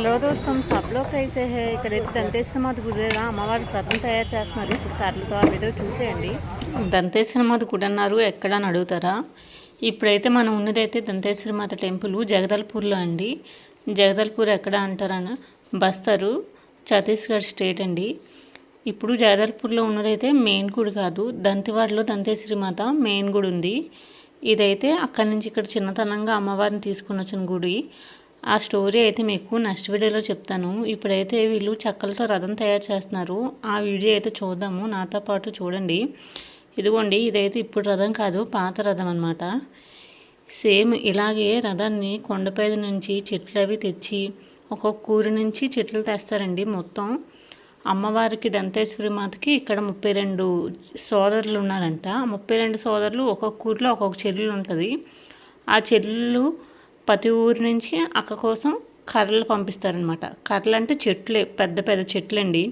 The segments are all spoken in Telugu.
హలో దోస్తం సబ్లో కైసే హే. ఇక్కడైతే దంతేశ్వరమాత గుడిగా అమ్మవారి పదం తయారు చేస్తున్నారు. ఇప్పుడు తరలితో ఆ విధంగా చూసేయండి. దంతేశ్వరమాత గుడి అన్నారు. ఎక్కడ అని అడుగుతారా? ఇప్పుడైతే మనం ఉన్నదైతే దంతేశ్వరమాత టెంపుల్ జగదల్పూర్లో అండి. జగదల్పూర్ ఎక్కడ అంటారని బస్తరు. ఛత్తీస్గఢ్ స్టేట్ అండి. ఇప్పుడు జగదల్పూర్లో ఉన్నదైతే మెయిన్ గుడి కాదు. దంతివాడలో దంతేశ్వరిమాత మెయిన్ గుడి ఉంది. ఇదైతే అక్కడి నుంచి ఇక్కడ చిన్నతనంగా అమ్మవారిని తీసుకుని వచ్చిన గుడి. ఆ స్టోరీ అయితే మీకు నెక్స్ట్ వీడియోలో చెప్తాను. ఇప్పుడైతే వీళ్ళు చెక్కలతో రథం తయారు చేస్తున్నారు. ఆ వీడియో అయితే చూద్దాము. నాతో పాటు చూడండి. ఇదిగోండి ఇదైతే ఇప్పుడు రథం కాదు పాత రథం అనమాట సేమ్ ఇలాగే రథాన్ని కొండపై నుంచి చెట్లు అవి తెచ్చి ఒక్కొక్క ఊరి నుంచి చెట్లు తెస్తారండి మొత్తం. అమ్మవారికి దంతేశ్వరి మాతకి ఇక్కడ ముప్పై రెండు సోదరులు ఉన్నారంట. ముప్పై రెండు సోదరులు ఒక్కొక్క ఊరిలో ఒక్కొక్క చెల్లెలు ఉంటుంది. ఆ చెల్లెలు ప్రతి ఊరి నుంచి అక్క కోసం కర్రలు పంపిస్తారనమాట కర్రలు అంటే చెట్లే పెద్ద పెద్ద చెట్లండి.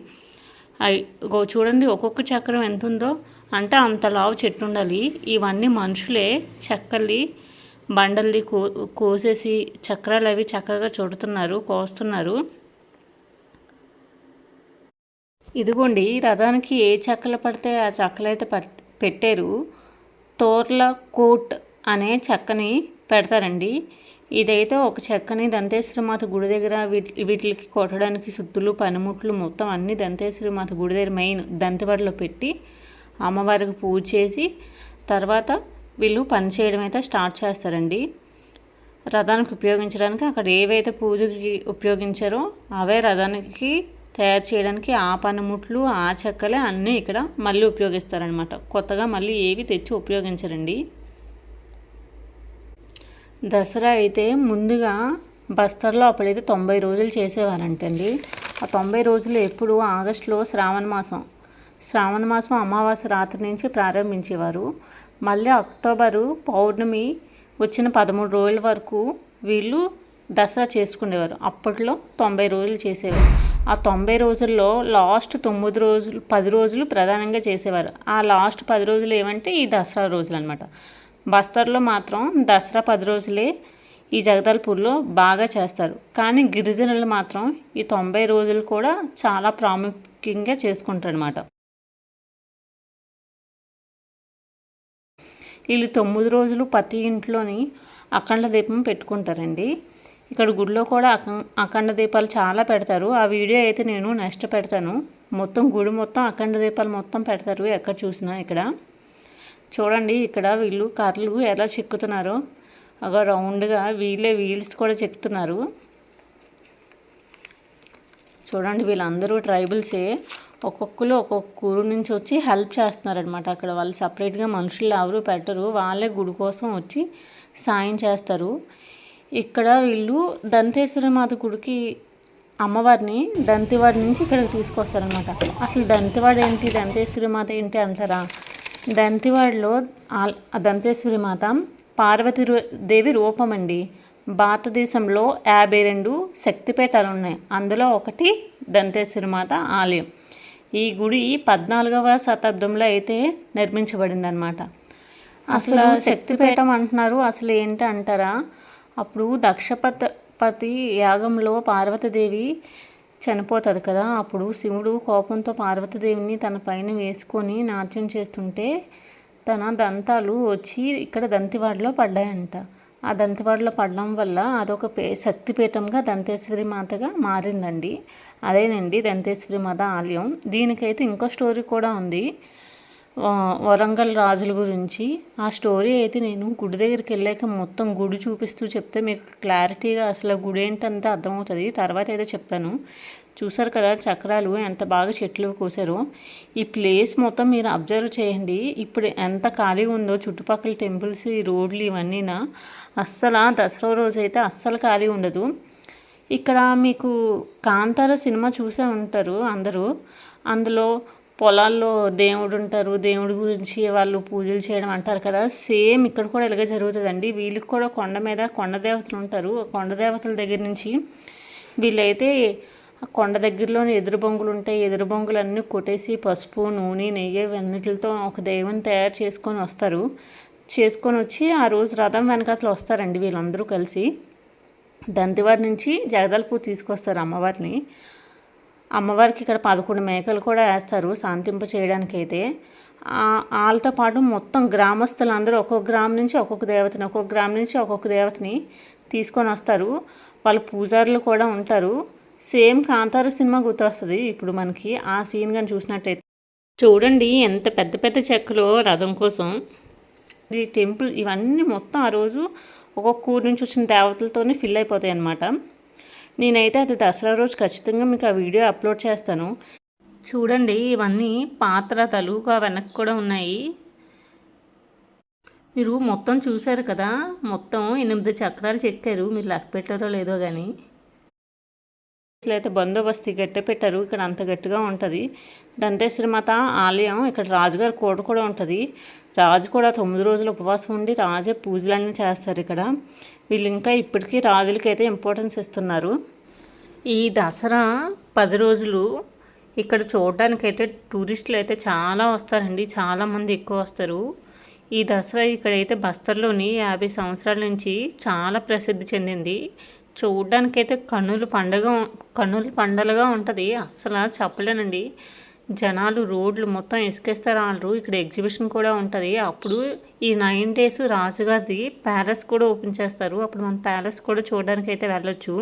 అవి చూడండి ఒక్కొక్క చక్రం ఎంత ఉందో అంటే అంత లావు చెట్టు ఉండాలి ఇవన్నీ మనుషులే చెక్కల్ని బండల్ని కో కోసేసి చక్రాలు అవి చక్కగా చుడుతున్నారు కోస్తున్నారు. ఇదిగోండి రథానికి ఏ చెక్కలు పడితే ఆ చెక్కలు అయితే పెట్టారు. తోర్ల కోట్ అనే చెక్కని పెడతారండి. ఇదైతే ఒక చెక్కని దంతేశ్వరమాత గుడి దగ్గర వీటి వీటికి కొట్టడానికి సుత్తులు పనిముట్లు మొత్తం అన్ని దంతేశ్వరమాత గుడి దగ్గర మెయిన్ దంతివాడలో పెట్టి అమ్మవారికి పూజ చేసి తర్వాత వీళ్ళు పని చేయడం అయితే స్టార్ట్ చేస్తారండి. రథానికి ఉపయోగించడానికి అక్కడ ఏవైతే పూజకి ఉపయోగించారో అవే రథానికి తయారు చేయడానికి ఆ పనిముట్లు ఆ చెక్కలే అన్నీ ఇక్కడ మళ్ళీ ఉపయోగిస్తారనమాట కొత్తగా మళ్ళీ ఏవి తెచ్చి ఉపయోగించరండి. దసరా అయితే ముందుగా బస్తర్లో అప్పుడైతే తొంభై రోజులు చేసేవారంటండి. ఆ తొంభై రోజులు ఎప్పుడు? ఆగస్టులో శ్రావణ మాసం. శ్రావణ మాసం అమావాస్య రాత్రి నుంచి ప్రారంభించేవారు. మళ్ళీ అక్టోబరు పౌర్ణమి వచ్చిన పదమూడు రోజుల వరకు వీళ్ళు దసరా చేసుకునేవారు. అప్పట్లో తొంభై రోజులు చేసేవారు. ఆ తొంభై రోజుల్లో లాస్ట్ తొమ్మిది రోజులు పది రోజులు ప్రధానంగా చేసేవారు. ఆ లాస్ట్ పది రోజులు ఏమంటే ఈ దసరా రోజులు అనమాట బస్తర్లో మాత్రం దసరా పది రోజులే ఈ జగదల్పూర్లో బాగా చేస్తారు. కానీ గిరిజనులు మాత్రం ఈ తొంభై రోజులు కూడా చాలా ప్రాముఖ్యంగా చేసుకుంటారనమాట వీళ్ళు తొమ్మిది రోజులు ప్రతి ఇంట్లోని అఖండ దీపం పెట్టుకుంటారండి. ఇక్కడ గుడిలో కూడా అఖ అఖండ దీపాలు చాలా పెడతారు. ఆ వీడియో అయితే నేను నెక్స్ట్ పెడతాను. మొత్తం గుడి మొత్తం అఖండ దీపాలు మొత్తం పెడతారు. ఎక్కడ చూసినా ఇక్కడ. చూడండి ఇక్కడ వీళ్ళు కర్రలు ఎలా చెక్కుతున్నారో. ఒక రౌండ్గా వీళ్ళే వీల్స్ కూడా చెక్కుతున్నారు. చూడండి వీళ్ళందరూ ట్రైబల్సే. ఒక్కొక్కరు ఒక్కొక్క ఊరు నుంచి వచ్చి హెల్ప్ చేస్తున్నారనమాట అక్కడ వాళ్ళు సపరేట్గా మనుషులు ఎవరు పెట్టరు. వాళ్ళే గుడి కోసం వచ్చి సాయం చేస్తారు. ఇక్కడ వీళ్ళు దంతేశ్వరి మాత గుడికి అమ్మవారిని దంతివాడి నుంచి ఇక్కడికి తీసుకొస్తారనమాట అసలు దంతివాడు ఏంటి దంతేశ్వరి మాత ఏంటి అంటారా? దంతివాడలో దంతేశ్వరి మాత పార్వతి రూ- దేవి రూపం అండి భారతదేశంలో యాభై రెండు శక్తిపీఠాలు ఉన్నాయి అందులో ఒకటి దంతేశ్వరి మాత ఆలయం. ఈ గుడి పద్నాలుగవ శతాబ్దంలో అయితే నిర్మించబడింది అనమాట అసలు శక్తిపీఠం అంటున్నారు. అసలు ఏంటి అంటారా అప్పుడు దక్షపత పతి యాగంలో పార్వతీదేవి చనిపోతుంది కదా అప్పుడు శివుడు కోపంతో పార్వతీదేవిని తన పైన వేసుకొని నాట్యం చేస్తుంటే తన దంతాలు వచ్చి ఇక్కడ దంతివాడలో పడ్డాయంట. ఆ దంతివాడలో పడడం వల్ల అదొక పే శక్తిపీఠంగా దంతేశ్వరి మాతగా మారిందండి. అదేనండి దంతేశ్వరి మాత ఆలయం. దీనికైతే ఇంకో స్టోరీ కూడా ఉంది. వరంగల్ రాజుల గురించి. ఆ స్టోరీ అయితే నేను గుడి దగ్గరికి వెళ్ళాక మొత్తం గుడి చూపిస్తూ చెప్తే మీకు క్లారిటీగా అసలు గుడి ఏంటంతా అర్థమవుతుంది. తర్వాత అయితే చెప్తాను. చూసారు కదా చక్రాలు ఎంత బాగా చెట్లు కోసారో. ఈ ప్లేస్ మొత్తం మీరు అబ్జర్వ్ చేయండి. ఇప్పుడు ఎంత ఖాళీగా ఉందో చుట్టుపక్కల టెంపుల్స్ ఈ రోడ్లు ఇవన్నీనా అస్సలు దసరా రోజు అయితే అస్సలు ఖాళీ ఉండదు. ఇక్కడ మీకు కాంతార సినిమా చూసే ఉంటారు అందరూ. అందులో పొలాల్లో దేవుడు ఉంటారు దేవుడి గురించి వాళ్ళు పూజలు చేయడం అంటారు కదా సేమ్ ఇక్కడ కూడా ఇలాగే జరుగుతుందండి. వీళ్ళకి కూడా కొండ మీద కొండ దేవతలు ఉంటారు. కొండ దేవతల దగ్గర నుంచి వీళ్ళైతే కొండ దగ్గరలోని ఎదురు బొంగులు ఉంటాయి. ఎదురు బొంగులు అన్నీ కొట్టేసి పసుపు నూనె నెయ్యి ఇవన్నిటితో ఒక దేవుని తయారు చేసుకొని వస్తారు. చేసుకొని వచ్చి ఆ రోజు రథం వెనకాతలు వస్తారండి వీళ్ళందరూ కలిసి. దంతివారి నుంచి జగదల్పూర్ తీసుకొస్తారు అమ్మవారిని. అమ్మవారికి ఇక్కడ పదకొండు మేకలు కూడా వేస్తారు శాంతింప చేయడానికైతే. వాళ్ళతో పాటు మొత్తం గ్రామస్తులందరూ ఒక్కొక్క గ్రామం నుంచి ఒక్కొక్క దేవతని ఒక్కొక్క గ్రామం నుంచి ఒక్కొక్క దేవతని తీసుకొని వస్తారు. వాళ్ళ పూజారులు కూడా ఉంటారు. సేమ్ కాంతార సినిమా గుర్తొస్తుంది ఇప్పుడు మనకి. ఆ సీన్ కానీ చూసినట్టయితే. చూడండి ఎంత పెద్ద పెద్ద చెక్కలు రథం కోసం. ఈ టెంపుల్ ఇవన్నీ మొత్తం ఆ రోజు ఒక్కొక్క ఊరు నుంచి వచ్చిన దేవతలతోనే ఫిల్ అయిపోతాయి అన్నమాట నేనైతే అది దసరా రోజు ఖచ్చితంగా మీకు ఆ వీడియో అప్లోడ్ చేస్తాను. చూడండి ఇవన్నీ పాత్ర తలుగా వెనక్కి కూడా ఉన్నాయి. మీరు మొత్తం చూశారు కదా? మొత్తం ఎనిమిది చక్రాలు చెక్కారు. మీరు లెక్క పెట్టారో లేదో కానీ అయితే బందోబస్తు గట్టి పెట్టారు ఇక్కడ అంత గట్టిగా ఉంటుంది. దంతేశ్వరి మాత ఆలయం ఇక్కడ రాజుగారి కోట కూడా ఉంటుంది. రాజు కూడా తొమ్మిది రోజులు ఉపవాసం ఉండి రాజే పూజలన్నీ చేస్తారు ఇక్కడ. వీళ్ళు ఇంకా ఇప్పటికీ రాజులకైతే ఇంపార్టెన్స్ ఇస్తున్నారు. ఈ దసరా పది రోజులు ఇక్కడ చూడడానికైతే టూరిస్టులు అయితే చాలా వస్తారండి చాలామంది ఎక్కువ వస్తారు. ఈ దసరా ఇక్కడైతే బస్తర్లోని యాభై సంవత్సరాల నుంచి చాలా ప్రసిద్ధి చెందింది. చూడ్డానికైతే కన్నులు పండగ కన్నులు పండలుగా ఉంటుంది. అస్సలు చెప్పలేనండి. జనాలు రోడ్లు మొత్తం ఇసుకేస్తే వాళ్ళు ఇక్కడ ఎగ్జిబిషన్ కూడా ఉంటుంది. అప్పుడు ఈ నైన్ డేస్ రాజుగారిది ప్యాలెస్ కూడా ఓపెన్ చేస్తారు. అప్పుడు మనం ప్యాలెస్ కూడా చూడడానికి అయితే వెళ్ళొచ్చు.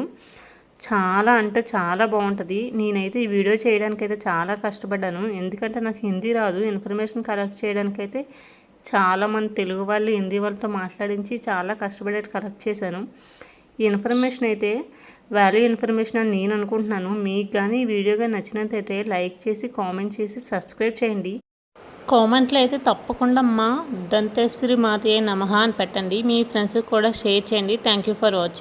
చాలా అంటే చాలా బాగుంటుంది. నేనైతే ఈ వీడియో చేయడానికైతే చాలా కష్టపడ్డాను. ఎందుకంటే నాకు హిందీ రాదు. ఇన్ఫర్మేషన్ కలెక్ట్ చేయడానికైతే చాలామంది తెలుగు వాళ్ళు హిందీ వాళ్ళతో మాట్లాడించి చాలా కష్టపడేట్టు కలెక్ట్ చేశాను. ఈ ఇన్ఫర్మేషన్ అయితే వాల్యూ ఇన్ఫర్మేషన్ అని నేను అనుకుంటున్నాను. మీకు కానీ ఈ వీడియో కానీ నచ్చినట్టయితే లైక్ చేసి కామెంట్ చేసి సబ్స్క్రైబ్ చేయండి. కామెంట్లో అయితే తప్పకుండా మా దంతేశ్వరి మాతయ్య నమహ అని పెట్టండి. మీ ఫ్రెండ్స్కి కూడా షేర్ చేయండి. Thank you for watching.